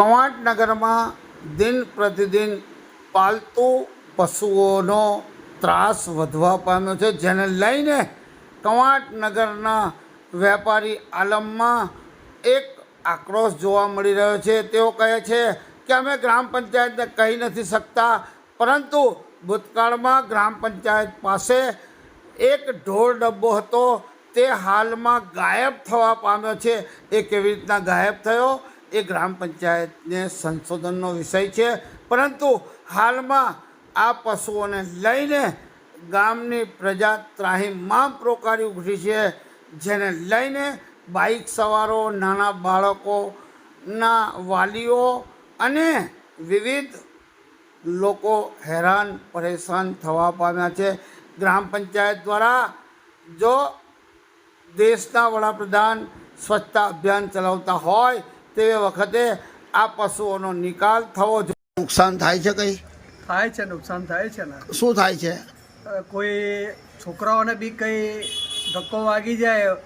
કવાંટનગરમાં દિન પ્રતિદિન પાલતુ પશુઓનો ત્રાસ વધવા પામ્યો છે, જેને લઈને કવાંટનગરના વેપારી આલમમાં એક આક્રોશ જોવા મળી રહ્યો છે. તેઓ કહે છે કે અમે ગ્રામ પંચાયતને કહી નથી શકતા, પરંતુ ભૂતકાળમાં ગ્રામ પંચાયત પાસે એક ઢોર ડબ્બો હતો. તે હાલમાં ગાયબ થવા પામ્યો છે. એ કેવી રીતના ગાયબ થયો? એ ગ્રામ પંચાયતને સંશોધનનો વિષય છે. પરંતુ હાલમાં આ પશુઓને લઈને ગામની પ્રજા ત્રાહીમામ પ્રોકારી ઉઠી છે, જેને લઈને બાઇક સવારો, નાના બાળકોના વાલીઓ અને વિવિધ લોકો હેરાન, પરેશાન થવા પામ્યા છે. ગ્રામ પંચાયત દ્વારા જો દેશના વડાપ્રધાન સ્વચ્છતા અભિયાન ચલાવતા હોય તે વખતે આ પશુઓનો નિકાલ થવો જોઈએ નુકસાન થાય છે કંઈ? થાય છે નુકસાન થાય છે ને. શું થાય છે? કોઈ છોકરાઓને બી કંઈ ધક્કો વાગી જાય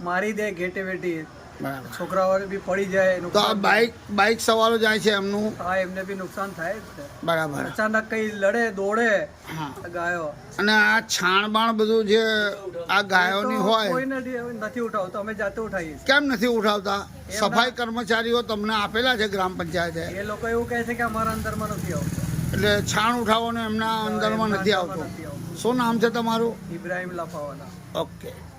મારી દે ઘેટે વેટી બરાબર. છોકરાઓને બી પડી જાય તો આ બાઇક બાઇક સવારો જાય છે એમનું? હા એમને બી નુકસાન થાય જ છે. બરાબર. અચાનક કંઈ લડે દોડે હા. ગાયો. અને આ છાણ બાણ બધું જે આ ગાયોની હોય કોઈને ડી- નથી ઉઠાવતો અમે જાતે ઉઠાવીએ કેમ નથી ઉઠાવતા? સફાઈ કર્મચારીઓ તમને આપેલા છે ગ્રામ પંચાયતે? એ લોકો એવું કહે છે કે અમારા અંદરમાં નથી આવતો. એટલે છાણ ઉઠાવવાનું એમના અંદરમાં નથી આવતું. શું નામ છે તમારું? ઇબ્રાહિમ લફાવાલા. ઓકે.